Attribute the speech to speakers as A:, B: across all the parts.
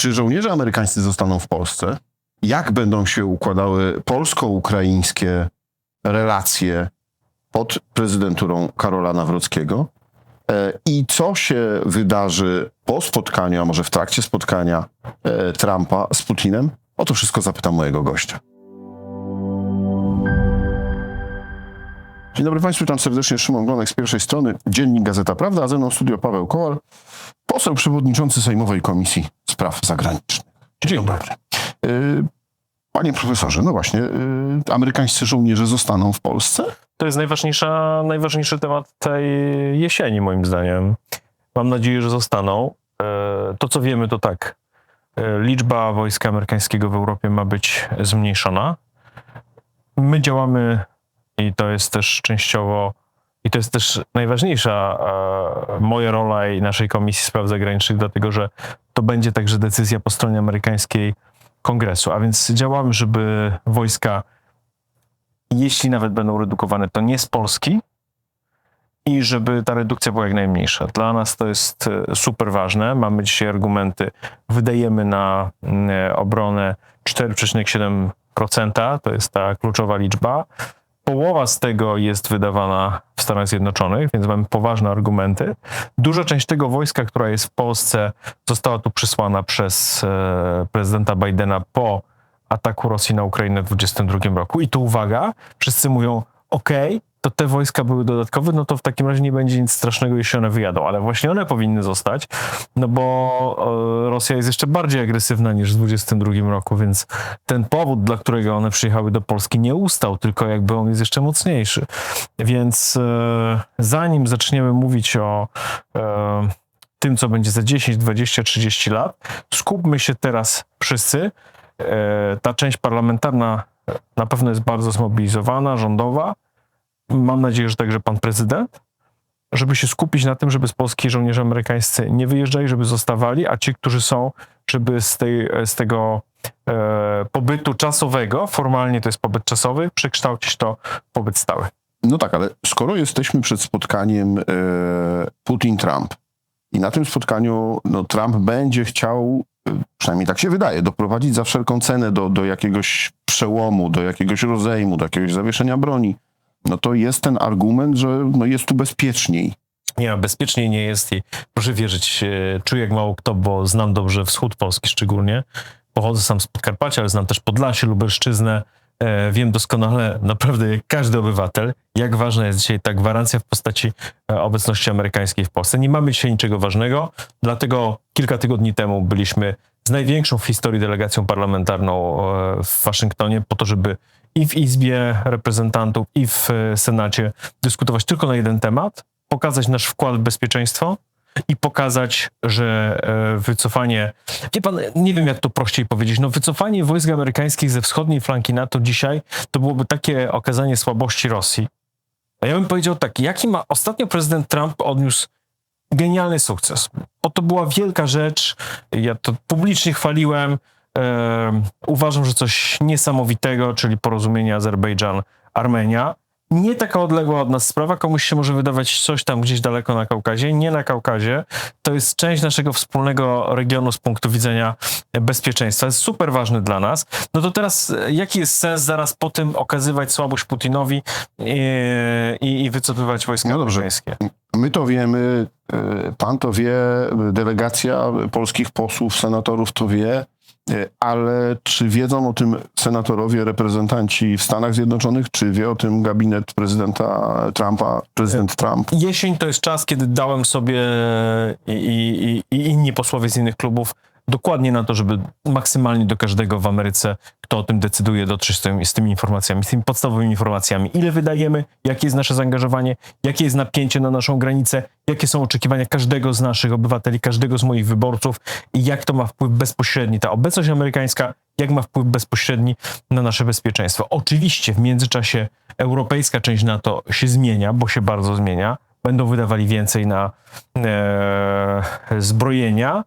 A: Czy żołnierze amerykańscy zostaną w Polsce? Jak będą się układały polsko-ukraińskie relacje pod prezydenturą Karola Nawrockiego? E, I co się wydarzy po spotkaniu, a może w trakcie spotkania e, Trumpa z Putinem? O to wszystko zapytam mojego gościa. Dzień dobry Państwu, witam serdecznie. Szymon Glonek z pierwszej strony, Dziennik Gazeta Prawda, a ze mną studio Paweł Kowal, poseł przewodniczący Sejmowej Komisji Spraw Zagranicznych. Dzień dobry. Y, Panie profesorze, no właśnie, y, amerykańscy żołnierze zostaną w Polsce?
B: To jest najważniejsza, najważniejszy temat tej jesieni, moim zdaniem. Mam nadzieję, że zostaną. E, To, co wiemy, to tak. Liczba wojska amerykańskiego w Europie ma być zmniejszona. My działamy, i to jest też częściowo, i to jest też najważniejsza e, moja rola i naszej Komisji Spraw Zagranicznych, dlatego że to będzie także decyzja po stronie amerykańskiej kongresu. A więc działamy, żeby wojska jeśli nawet będą redukowane, to nie z Polski i żeby ta redukcja była jak najmniejsza. Dla nas to jest e, super ważne. Mamy dzisiaj argumenty. Wydajemy na mm, obronę 4,7%, to jest ta kluczowa liczba. Połowa z tego jest wydawana w Stanach Zjednoczonych, więc mamy poważne argumenty. Duża część tego wojska, która jest w Polsce, została tu przysłana przez e, prezydenta Bidena po ataku Rosji na Ukrainę w 2022 roku. I tu uwaga, wszyscy mówią, ok, to te wojska były dodatkowe, no to w takim razie nie będzie nic strasznego, jeśli one wyjadą. Ale właśnie one powinny zostać, no bo e, Rosja jest jeszcze bardziej agresywna niż w 2022 roku, więc ten powód, dla którego one przyjechały do Polski nie ustał, tylko jakby on jest jeszcze mocniejszy. Więc e, zanim zaczniemy mówić o e, tym, co będzie za 10, 20, 30 lat, skupmy się teraz wszyscy ta część parlamentarna na pewno jest bardzo zmobilizowana, rządowa. Mam nadzieję, że także pan prezydent, żeby się skupić na tym, żeby z Polski żołnierze amerykańscy nie wyjeżdżali, żeby zostawali, a ci, którzy są, żeby z, tej, z tego e, pobytu czasowego, formalnie to jest pobyt czasowy, przekształcić to w pobyt stały.
A: No tak, ale skoro jesteśmy przed spotkaniem e, Putin-Trump i na tym spotkaniu no, Trump będzie chciał, e, przynajmniej tak się wydaje, doprowadzić za wszelką cenę do, do jakiegoś przełomu, do jakiegoś rozejmu, do jakiegoś zawieszenia broni, no to jest ten argument, że no, jest tu bezpieczniej.
B: Nie, bezpieczniej nie jest i proszę wierzyć, e, czuję jak mało kto, bo znam dobrze wschód Polski szczególnie. Pochodzę sam z Podkarpacia, ale znam też Podlasie, Lubelszczyznę. E, Wiem doskonale, naprawdę jak każdy obywatel, jak ważna jest dzisiaj ta gwarancja w postaci e, obecności amerykańskiej w Polsce. Nie mamy dzisiaj niczego ważnego, dlatego kilka tygodni temu byliśmy z największą w historii delegacją parlamentarną w Waszyngtonie po to, żeby i w Izbie Reprezentantów, i w e, Senacie dyskutować tylko na jeden temat, pokazać nasz wkład w bezpieczeństwo i pokazać, że e, wycofanie, wie pan, nie wiem jak to prościej powiedzieć, no wycofanie wojsk amerykańskich ze wschodniej flanki NATO dzisiaj to byłoby takie okazanie słabości Rosji. A ja bym powiedział tak, jaki ma ostatnio prezydent Trump odniósł genialny sukces. Bo to była wielka rzecz. Ja to publicznie chwaliłem. E, uważam, że coś niesamowitego, czyli porozumienie Azerbejdżan-Armenia. Nie taka odległa od nas sprawa, komuś się może wydawać coś tam gdzieś daleko na Kaukazie. Nie na Kaukazie. To jest część naszego wspólnego regionu z punktu widzenia bezpieczeństwa. Jest super ważny dla nas. No to teraz e, jaki jest sens zaraz po tym okazywać słabość Putinowi i, i, i wycofywać wojska
A: No dobrze.
B: amerykańskie?
A: My to wiemy, e, pan to wie, delegacja polskich posłów, senatorów to wie, e, ale czy wiedzą o tym senatorowie, reprezentanci w Stanach Zjednoczonych, czy wie o tym gabinet prezydenta Trumpa, prezydent Trump?
B: Jesień to jest czas, kiedy dałem sobie i, i, i inni posłowie z innych klubów dokładnie na to, żeby maksymalnie do każdego w Ameryce, kto o tym decyduje, dotrzeć z, tym, z tymi informacjami, z tymi podstawowymi informacjami. Ile wydajemy, jakie jest nasze zaangażowanie, jakie jest napięcie na naszą granicę, jakie są oczekiwania każdego z naszych obywateli, każdego z moich wyborców i jak to ma wpływ bezpośredni, ta obecność amerykańska, jak ma wpływ bezpośredni na nasze bezpieczeństwo. Oczywiście w międzyczasie europejska część NATO się zmienia, bo się bardzo zmienia. Będą wydawali więcej na e, zbrojenia,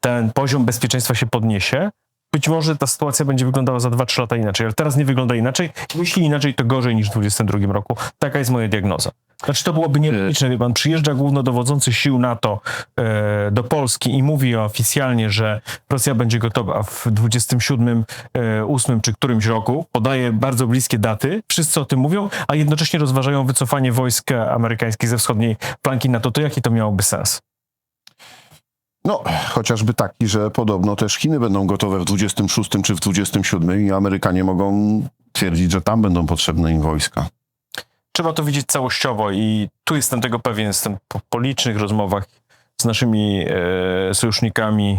B: ten poziom bezpieczeństwa się podniesie. Być może ta sytuacja będzie wyglądała za 2-3 lata inaczej, ale teraz nie wygląda inaczej. Jeśli inaczej, to gorzej niż w 2022 roku. Taka jest moja diagnoza. Znaczy to byłoby nielogiczne, wie pan, przyjeżdża głównodowodzący sił NATO e, do Polski i mówi oficjalnie, że Rosja będzie gotowa w 27, e, 8 czy którymś roku, podaje bardzo bliskie daty, wszyscy o tym mówią, a jednocześnie rozważają wycofanie wojsk amerykańskich ze wschodniej flanki NATO, to jaki to miałoby sens?
A: No, chociażby taki, że podobno też Chiny będą gotowe w 26 czy w 27 i Amerykanie mogą twierdzić, że tam będą potrzebne im wojska.
B: Trzeba to widzieć całościowo i tu jestem tego pewien, jestem po, po licznych rozmowach z naszymi e, sojusznikami.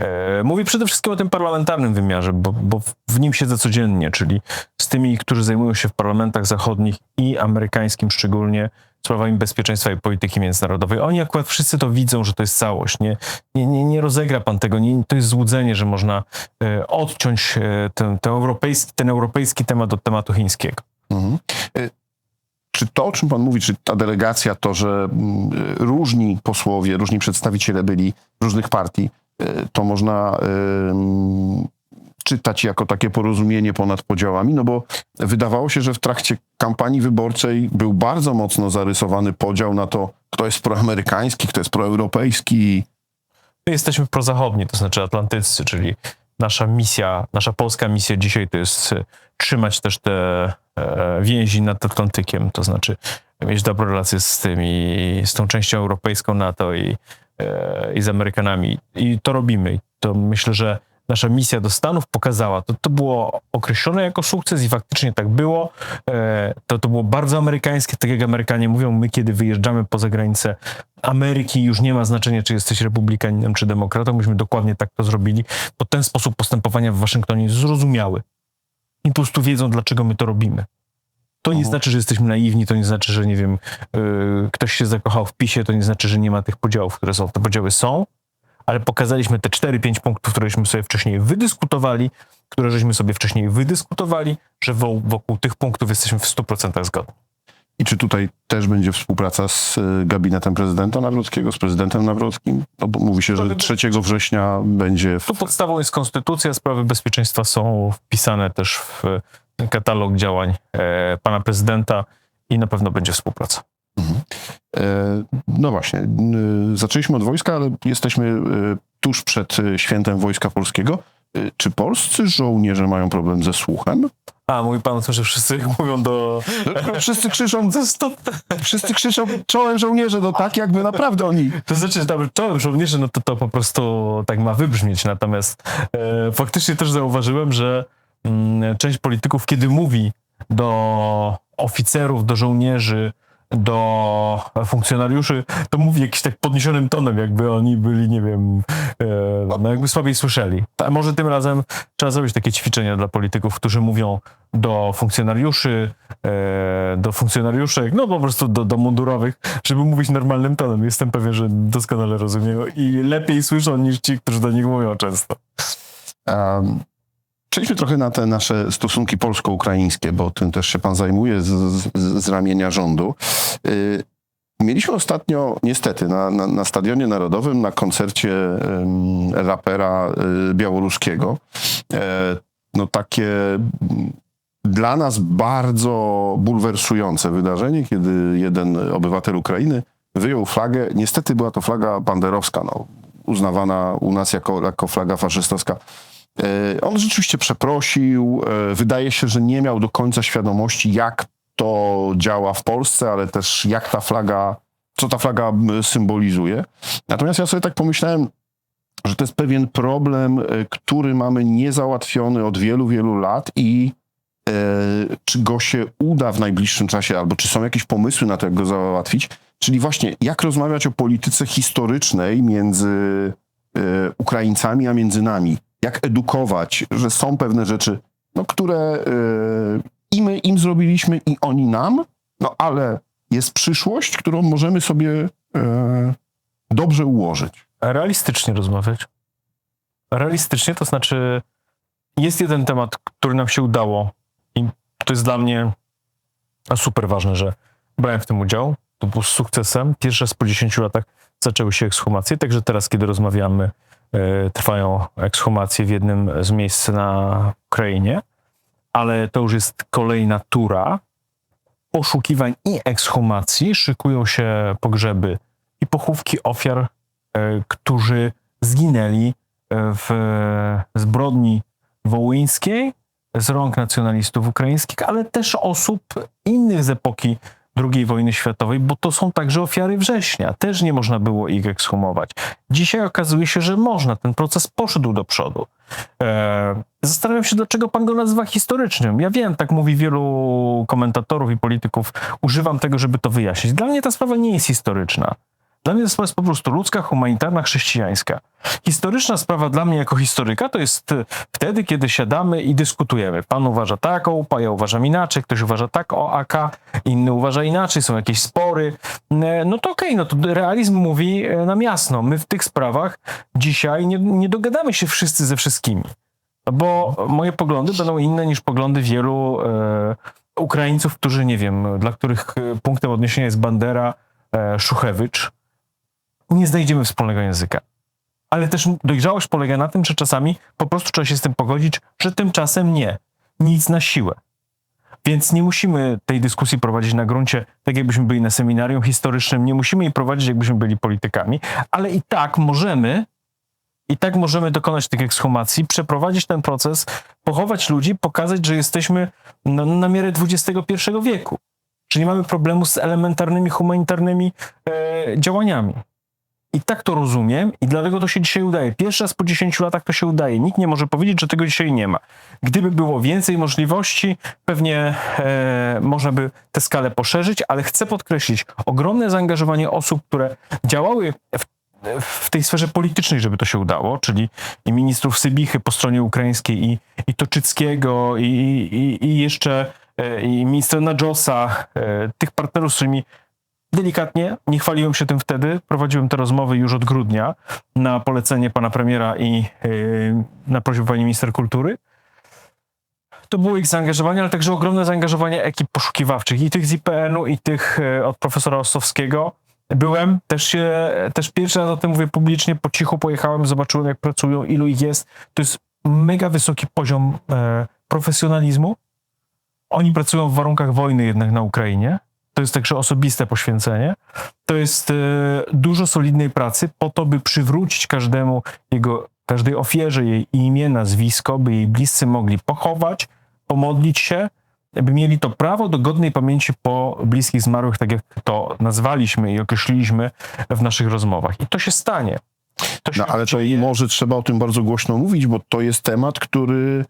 B: E, mówię przede wszystkim o tym parlamentarnym wymiarze, bo, bo w- nim siedzę codziennie, czyli z tymi, którzy zajmują się w parlamentach zachodnich i amerykańskim szczególnie sprawami bezpieczeństwa i polityki międzynarodowej. Oni akurat wszyscy to widzą, że to jest całość. Nie, nie, nie, nie rozegra pan tego, nie, to jest złudzenie, że można e, odciąć e, ten, ten, europejski, ten europejski temat od tematu chińskiego.
A: Mhm. Y, Czy to, o czym pan mówi, czy ta delegacja, to, że mm, różni posłowie, różni przedstawiciele byli różnych partii, to można ym, czytać jako takie porozumienie ponad podziałami? No bo wydawało się, że w trakcie kampanii wyborczej był bardzo mocno zarysowany podział na to, kto jest proamerykański, kto jest proeuropejski.
B: My jesteśmy prozachodni, to znaczy atlantyccy, czyli nasza misja, nasza polska misja dzisiaj to jest e, trzymać też te e, więzi nad Atlantykiem, to znaczy mieć dobre relacje z tymi, z tą częścią europejską NATO i, i z Amerykanami. I to robimy. To myślę, że nasza misja do Stanów pokazała, to, to było określone jako sukces i faktycznie tak było. E, to, to było bardzo amerykańskie, tak jak Amerykanie mówią, my kiedy wyjeżdżamy poza granicę Ameryki już nie ma znaczenia, czy jesteś republikaninem, czy demokratą. Myśmy dokładnie tak to zrobili, bo ten sposób postępowania w Waszyngtonie jest zrozumiały. I po prostu wiedzą, dlaczego my to robimy. To nie znaczy, że jesteśmy naiwni, to nie znaczy, że nie wiem, yy, ktoś się zakochał w PiSie, to nie znaczy, że nie ma tych podziałów, które są. Te podziały są, ale pokazaliśmy te 4-5 punktów, któreśmy sobie wcześniej wydyskutowali, które żeśmy sobie wcześniej wydyskutowali, że wo- wokół tych punktów jesteśmy w 100% zgodni.
A: I czy tutaj też będzie współpraca z y, gabinetem prezydenta Nawrockiego, z prezydentem Nawrockim? No bo mówi się, że 3 września będzie... W...
B: Tu podstawą jest konstytucja, sprawy bezpieczeństwa są wpisane też w katalog działań e, pana prezydenta i na pewno będzie współpraca.
A: E, No właśnie, zaczęliśmy od wojska, ale jesteśmy y, tuż przed świętem Wojska Polskiego. Czy polscy żołnierze mają problem ze słuchem?
B: A, mówi pan o tym, że wszyscy mówią do...
A: Wszyscy krzyczą, wszyscy krzyczą czołem żołnierze, no tak jakby naprawdę oni...
B: To znaczy, tam czołem żołnierzy, no to to po prostu tak ma wybrzmieć. Natomiast e, faktycznie też zauważyłem, że część polityków, kiedy mówi do oficerów, do żołnierzy, do funkcjonariuszy, to mówi jakiś tak podniesionym tonem, jakby oni byli, nie wiem, e, no jakby słabiej słyszeli. A może tym razem trzeba zrobić takie ćwiczenia dla polityków, którzy mówią do funkcjonariuszy, e, do funkcjonariuszek, no po prostu do, do mundurowych, żeby mówić normalnym tonem. Jestem pewien, że doskonale rozumieją i lepiej słyszą niż ci, którzy do nich mówią często.
A: Um, Przejdźmy trochę na te nasze stosunki polsko-ukraińskie, bo tym też się pan zajmuje z, z, z ramienia rządu. Y, Mieliśmy ostatnio, niestety, na, na, na Stadionie Narodowym, na koncercie em, rapera y, białoruskiego, e, no takie mm, dla nas bardzo bulwersujące wydarzenie, kiedy jeden obywatel Ukrainy wyjął flagę, niestety była to flaga banderowska, no, uznawana u nas jako, jako flaga faszystowska. E, On rzeczywiście przeprosił. e, Wydaje się, że nie miał do końca świadomości, jak to działa w Polsce, ale też jak ta flaga, co ta flaga symbolizuje. Natomiast ja sobie tak pomyślałem, że to jest pewien problem, e, który mamy niezałatwiony od wielu, wielu lat i e, czy go się uda w najbliższym czasie, albo czy są jakieś pomysły na to, jak go załatwić. Czyli właśnie, jak rozmawiać o polityce historycznej między e, Ukraińcami, a między nami. Jak edukować, że są pewne rzeczy, no, które e, i my im zrobiliśmy, i oni nam, no ale jest przyszłość, którą możemy sobie e, dobrze ułożyć.
B: Realistycznie rozmawiać. Realistycznie, to znaczy jest jeden temat, który nam się udało i to jest dla mnie super ważne, że brałem w tym udział. To było z sukcesem. Pierwszy raz po 10 latach zaczęły się ekshumacje, także teraz, kiedy rozmawiamy, trwają ekshumacje w jednym z miejsc na Ukrainie, ale to już jest kolejna tura poszukiwań i ekshumacji. Szykują się pogrzeby i pochówki ofiar, e, którzy zginęli e, w zbrodni wołyńskiej z rąk nacjonalistów ukraińskich, ale też osób innych z epoki II wojny światowej, bo to są także ofiary września. Też nie można było ich ekshumować. Dzisiaj okazuje się, że można. Ten proces poszedł do przodu. E, zastanawiam się, dlaczego pan go nazywa historycznym. Ja wiem, tak mówi wielu komentatorów i polityków. Używam tego, żeby to wyjaśnić. Dla mnie ta sprawa nie jest historyczna. Dla mnie sprawa jest po prostu ludzka, humanitarna, chrześcijańska. Historyczna sprawa dla mnie jako historyka to jest e, wtedy, kiedy siadamy i dyskutujemy. Pan uważa tak UPA, ja uważam inaczej, ktoś uważa tak o AK, inny uważa inaczej, są jakieś spory. E, No to okej, no to realizm mówi e, nam jasno. My w tych sprawach dzisiaj nie, nie dogadamy się wszyscy ze wszystkimi. Bo moje poglądy będą inne niż poglądy wielu e, Ukraińców, którzy, nie wiem, dla których punktem odniesienia jest Bandera, Szuchewicz. Nie znajdziemy wspólnego języka. Ale też dojrzałość polega na tym, że czasami po prostu trzeba się z tym pogodzić, że tymczasem nie. Nic na siłę. Więc nie musimy tej dyskusji prowadzić na gruncie, tak jakbyśmy byli na seminarium historycznym, nie musimy jej prowadzić, jakbyśmy byli politykami, ale i tak możemy, i tak możemy dokonać tych ekshumacji, przeprowadzić ten proces, pochować ludzi, pokazać, że jesteśmy na, na miarę XXI wieku. Nie mamy problemu z elementarnymi, humanitarnymi e, działaniami. I tak to rozumiem i dlatego to się dzisiaj udaje. Pierwszy raz po 10 latach to się udaje. Nikt nie może powiedzieć, że tego dzisiaj nie ma. Gdyby było więcej możliwości, pewnie e, można by tę skalę poszerzyć, ale chcę podkreślić ogromne zaangażowanie osób, które działały w, w tej sferze politycznej, żeby to się udało, czyli i ministrów Sybichy po stronie ukraińskiej, i, i Toczyckiego, i, i, i jeszcze e, i ministra Nadżosa, e, tych partnerów, z którymi delikatnie, nie chwaliłem się tym wtedy, prowadziłem te rozmowy już od grudnia na polecenie pana premiera i yy, na prośbę pani minister kultury. To było ich zaangażowanie, ale także ogromne zaangażowanie ekip poszukiwawczych i tych z IPN-u, i tych e, od profesora Ossowskiego. Byłem, też się, też pierwszy raz o tym mówię publicznie, po cichu pojechałem, zobaczyłem jak pracują, ilu ich jest. To jest mega wysoki poziom e, profesjonalizmu. Oni pracują w warunkach wojny jednak na Ukrainie. To jest także osobiste poświęcenie. To jest e, dużo solidnej pracy po to, by przywrócić każdemu jego, każdej ofierze jej imię, nazwisko, by jej bliscy mogli pochować, pomodlić się, by mieli to prawo do godnej pamięci po bliskich zmarłych, tak jak to nazwaliśmy i określiliśmy w naszych rozmowach. I to się stanie. To się
A: No, ale to
B: dzieje.
A: może trzeba o tym bardzo głośno mówić, bo to jest temat, który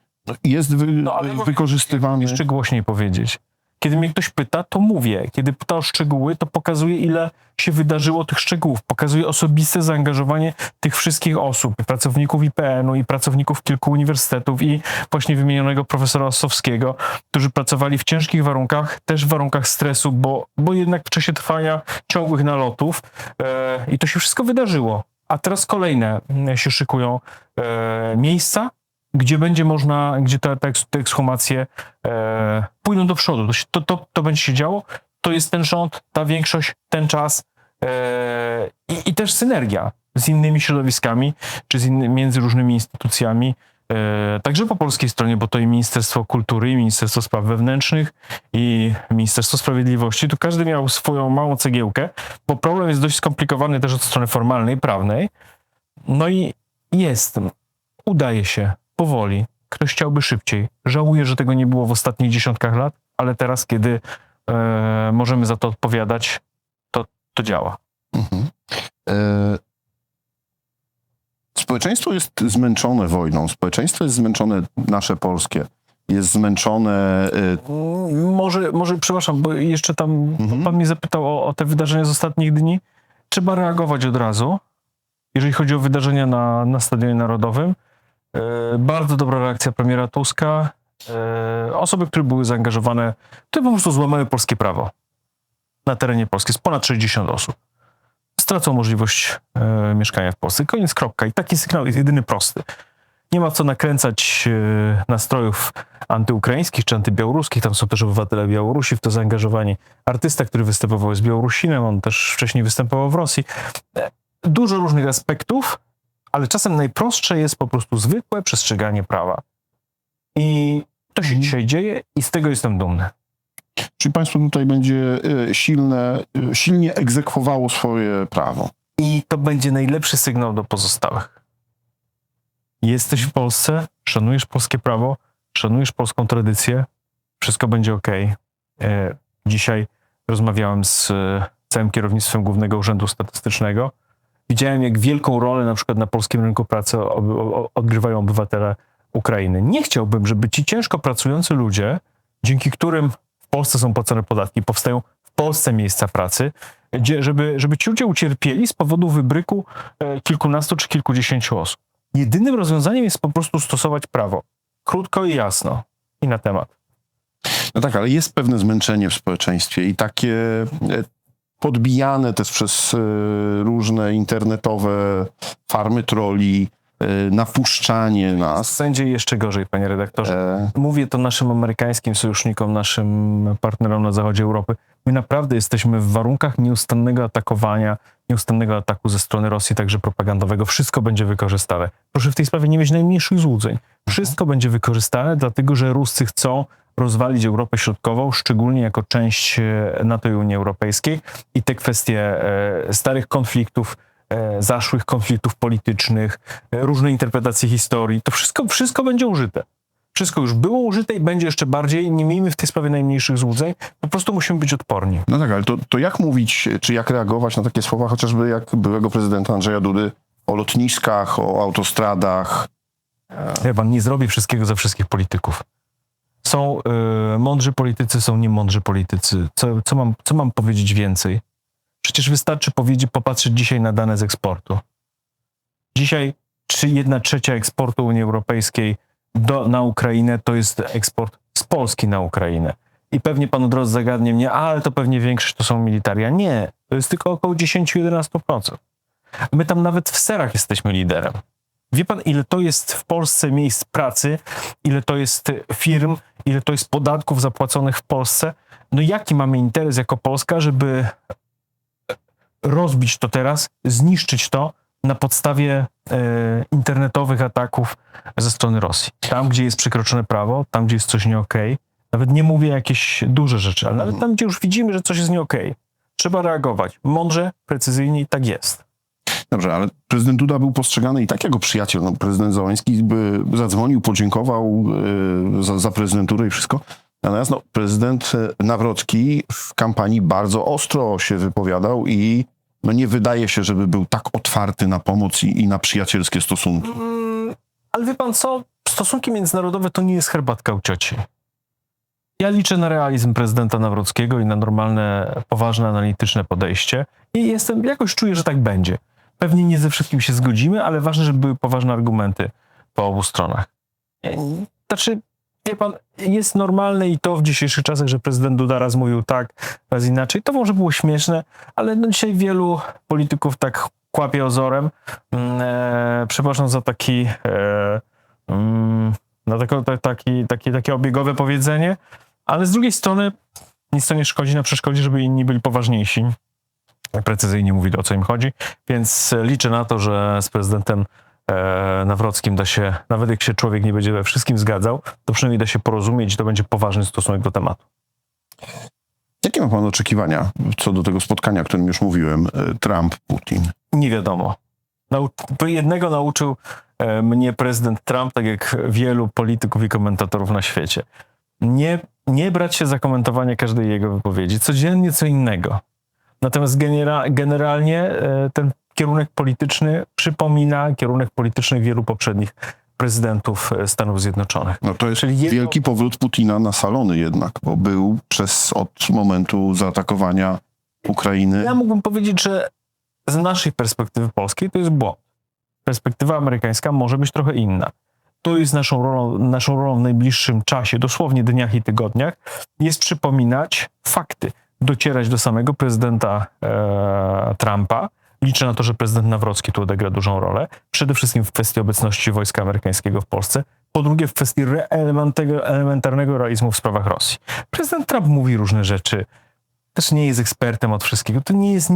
A: jest wy,
B: No,
A: wykorzystywany.
B: jeszcze głośniej powiedzieć. Kiedy mnie ktoś pyta, to mówię. Kiedy pyta o szczegóły, to pokazuję, ile się wydarzyło tych szczegółów. Pokazuję osobiste zaangażowanie tych wszystkich osób, i pracowników IPN-u, i pracowników kilku uniwersytetów, i właśnie wymienionego profesora Ossowskiego, którzy pracowali w ciężkich warunkach, też w warunkach stresu, bo, bo jednak w czasie trwania ciągłych nalotów e, i to się wszystko wydarzyło. A teraz kolejne mm, się szykują e, miejsca, gdzie będzie można, gdzie te, te, te ekshumacje e, pójdą do przodu. To, to, to będzie się działo. To jest ten rząd, ta większość, ten czas e, i, i też synergia z innymi środowiskami, czy z inny, między różnymi instytucjami. E, także po polskiej stronie, bo to i Ministerstwo Kultury, i Ministerstwo Spraw Wewnętrznych, i Ministerstwo Sprawiedliwości. Tu każdy miał swoją małą cegiełkę, bo problem jest dość skomplikowany też od strony formalnej, prawnej. No i jest, udaje się powoli. Ktoś chciałby szybciej. Żałuję, że tego nie było w ostatnich dziesiątkach lat, ale teraz, kiedy e, możemy za to odpowiadać, to, to działa.
A: Mhm. E, społeczeństwo jest zmęczone wojną. Społeczeństwo jest zmęczone, nasze polskie. Jest zmęczone. e,
B: Może, może przepraszam, bo jeszcze tam pan mnie zapytał o, o te wydarzenia z ostatnich dni. Trzeba reagować od razu, jeżeli chodzi o wydarzenia na, na Stadionie Narodowym. E, bardzo dobra reakcja premiera Tuska. E, osoby, które były zaangażowane, to po prostu złamały polskie prawo na terenie Polski. Jest ponad 60 osób. Stracą możliwość e, mieszkania w Polsce. Koniec, kropka. I taki sygnał jest jedyny prosty. Nie ma co nakręcać nastrojów antyukraińskich czy antybiałoruskich. Tam są też obywatele Białorusi w to zaangażowani. Artysta, który występował jest Białorusinem, on też wcześniej występował w Rosji. Dużo różnych aspektów, ale czasem najprostsze jest po prostu zwykłe przestrzeganie prawa. I to się dzisiaj dzieje i z tego jestem dumny.
A: Czyli państwo tutaj będzie e, silne, e, silnie egzekwowało swoje prawo.
B: I to będzie najlepszy sygnał do pozostałych. Jesteś w Polsce, szanujesz polskie prawo, szanujesz polską tradycję, wszystko będzie ok. Dzisiaj rozmawiałem z e, całym kierownictwem Głównego Urzędu Statystycznego. Widziałem, jak wielką rolę na przykład na polskim rynku pracy odgrywają obywatele Ukrainy. Nie chciałbym, żeby ci ciężko pracujący ludzie, dzięki którym w Polsce są płacone podatki, powstają w Polsce miejsca pracy, żeby, żeby ci ludzie ucierpieli z powodu wybryku e, kilkunastu czy kilkudziesięciu osób. Jedynym rozwiązaniem jest po prostu stosować prawo. Krótko i jasno. I na temat.
A: No tak, ale jest pewne zmęczenie w społeczeństwie i takie e, podbijane też przez e, różne internetowe farmy troli, e, napuszczanie nas.
B: Sędzie jeszcze gorzej, panie redaktorze.
A: E,
B: Mówię to naszym amerykańskim sojusznikom, naszym partnerom na zachodzie Europy. My naprawdę jesteśmy w warunkach nieustannego atakowania, nieustannego ataku ze strony Rosji, także propagandowego. Wszystko będzie wykorzystane. Proszę w tej sprawie nie mieć najmniejszych złudzeń. Wszystko będzie wykorzystane, dlatego że Ruscy chcą rozwalić Europę Środkową, szczególnie jako część e, NATO i Unii Europejskiej i te kwestie e, starych konfliktów, e, zaszłych konfliktów politycznych, różne interpretacje historii, to wszystko, wszystko będzie użyte. Wszystko już było użyte i będzie jeszcze bardziej. Nie miejmy w tej sprawie najmniejszych złudzeń. Po prostu musimy być odporni.
A: no tak, ale to, to jak mówić, czy jak reagować na takie słowa, chociażby jak byłego prezydenta Andrzeja Dudy o lotniskach, o autostradach.
B: Ja pan nie zrobi wszystkiego za wszystkich polityków. Są y, mądrzy politycy, są niemądrzy politycy. Co, co, mam, co mam powiedzieć więcej? Przecież wystarczy powiedzieć, popatrzeć dzisiaj na dane z eksportu. Dzisiaj czy jedna trzecia eksportu Unii Europejskiej do, na Ukrainę to jest eksport z Polski na Ukrainę. I pewnie panu drodzy zagadnie mnie, ale to pewnie większość to są militaria. Nie, to jest tylko około 10-11%. My tam nawet w serach jesteśmy liderem. Wie pan, ile to jest w Polsce miejsc pracy, ile to jest firm, ile to jest podatków zapłaconych w Polsce? No jaki mamy interes jako Polska, żeby rozbić to teraz, zniszczyć to na podstawie e, internetowych ataków ze strony Rosji? Tam, gdzie jest przekroczone prawo, tam, gdzie jest coś nie okej, nawet nie mówię jakieś duże rzeczy, ale nawet tam, gdzie już widzimy, że coś jest nie okej, trzeba reagować mądrze, precyzyjnie i tak jest.
A: Dobrze, ale prezydent Duda był postrzegany i tak jako przyjaciel. No, prezydent Załęski by zadzwonił, podziękował e, za, za prezydenturę i wszystko. Natomiast no, prezydent e, Nawrocki w kampanii bardzo ostro się wypowiadał i no, nie wydaje się, żeby był tak otwarty na pomoc i, i na przyjacielskie stosunki.
B: Mm, ale wie pan co? Stosunki międzynarodowe to nie jest herbatka u cioci. Ja liczę na realizm prezydenta Nawrockiego i na normalne, poważne, analityczne podejście i jestem, jakoś czuję, że tak będzie. Pewnie nie ze wszystkim się zgodzimy, ale ważne, żeby były poważne argumenty po obu stronach. E, Znaczy, wie pan, jest normalne i to w dzisiejszych czasach, że prezydent Duda raz mówił tak, raz inaczej. To może było śmieszne, ale no dzisiaj wielu polityków tak kłapie ozorem. Mm, E, przepraszam za taki, e, mm, na tako, ta, taki, taki, takie obiegowe powiedzenie, ale z drugiej strony nic to nie szkodzi na przeszkodzie, żeby inni byli poważniejsi. Precyzyjnie mówi o co im chodzi, więc e, liczę na to, że z prezydentem e, Nawrockim da się, nawet jak się człowiek nie będzie we wszystkim zgadzał, to przynajmniej da się porozumieć i to będzie poważny stosunek do tematu.
A: Jakie ma pan oczekiwania co do tego spotkania, o którym już mówiłem, e, Trump-Putin?
B: Nie wiadomo. Nau- jednego nauczył mnie prezydent Trump, tak jak wielu polityków i komentatorów na świecie. Nie, nie brać się za komentowanie każdej jego wypowiedzi. Codziennie co innego. Natomiast genera- generalnie e, ten kierunek polityczny przypomina kierunek polityczny wielu poprzednich prezydentów e, Stanów Zjednoczonych.
A: No to jest
B: Czyli jedno-
A: wielki powrót Putina na salony jednak, bo był przez od momentu zaatakowania Ukrainy.
B: Ja mógłbym powiedzieć, że z naszej perspektywy polskiej to jest błąd. Perspektywa amerykańska może być trochę inna. To jest naszą rolą, naszą rolą w najbliższym czasie, dosłownie dniach i tygodniach, jest przypominać fakty, docierać do samego prezydenta e, Trumpa. Liczę na to, że prezydent Nawrocki tu odegra dużą rolę. Przede wszystkim w kwestii obecności wojska amerykańskiego w Polsce. Po drugie, w kwestii elementarnego realizmu w sprawach Rosji. Prezydent Trump mówi różne rzeczy. Też nie jest ekspertem od wszystkiego. To nie jest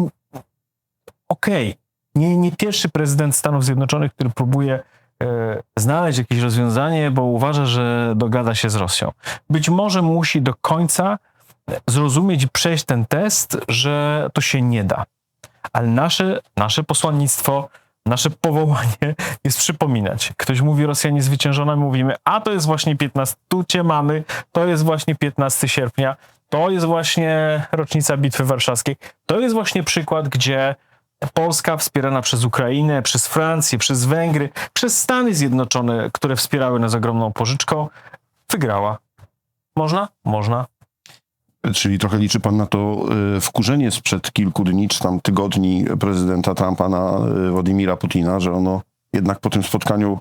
B: okej, nie, nie pierwszy prezydent Stanów Zjednoczonych, który próbuje e, znaleźć jakieś rozwiązanie, bo uważa, że dogada się z Rosją. Być może musi do końca zrozumieć i przejść ten test, że to się nie da. Ale nasze, nasze posłannictwo, nasze powołanie jest przypominać. Ktoś mówi Rosjanie zwyciężona, my mówimy, a to jest właśnie 15, tu cię mamy, to jest właśnie 15 sierpnia, to jest właśnie rocznica Bitwy Warszawskiej, to jest właśnie przykład, gdzie Polska wspierana przez Ukrainę, przez Francję, przez Węgry, przez Stany Zjednoczone, które wspierały nas ogromną pożyczką, wygrała. Można? Można.
A: Czyli trochę liczy pan na to y, wkurzenie sprzed kilku dni czy tam tygodni prezydenta Trumpa na y, Władimira Putina, że ono jednak po tym spotkaniu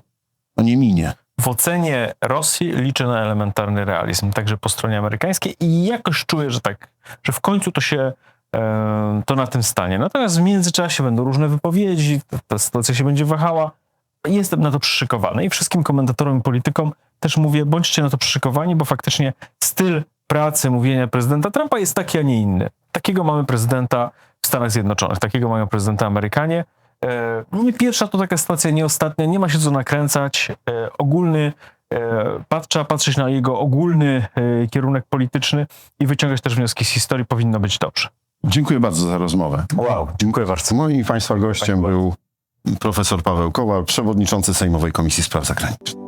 A: no, nie minie.
B: W ocenie Rosji liczę na elementarny realizm, także po stronie amerykańskiej i jakoś czuję, że tak, że w końcu to się e, to na tym stanie. Natomiast w międzyczasie będą różne wypowiedzi, ta, sytuacja się będzie wahała. Jestem na to przyszykowany i wszystkim komentatorom i politykom też mówię, bądźcie na to przyszykowani, bo faktycznie styl pracy, mówienia prezydenta Trumpa jest taki, a nie inny. Takiego mamy prezydenta w Stanach Zjednoczonych, takiego mają prezydenta Amerykanie. E, Nie pierwsza to taka sytuacja, nie ostatnia, nie ma się co nakręcać. E, Ogólny, e, trzeba patrzeć na jego ogólny kierunek polityczny i wyciągać też wnioski z historii, powinno być dobrze.
A: Dziękuję bardzo za rozmowę.
B: Wow, dziękuję bardzo.
A: Moim i Państwa gościem
B: Dziękuję
A: był profesor Paweł Kowal, przewodniczący Sejmowej Komisji Spraw Zagranicznych.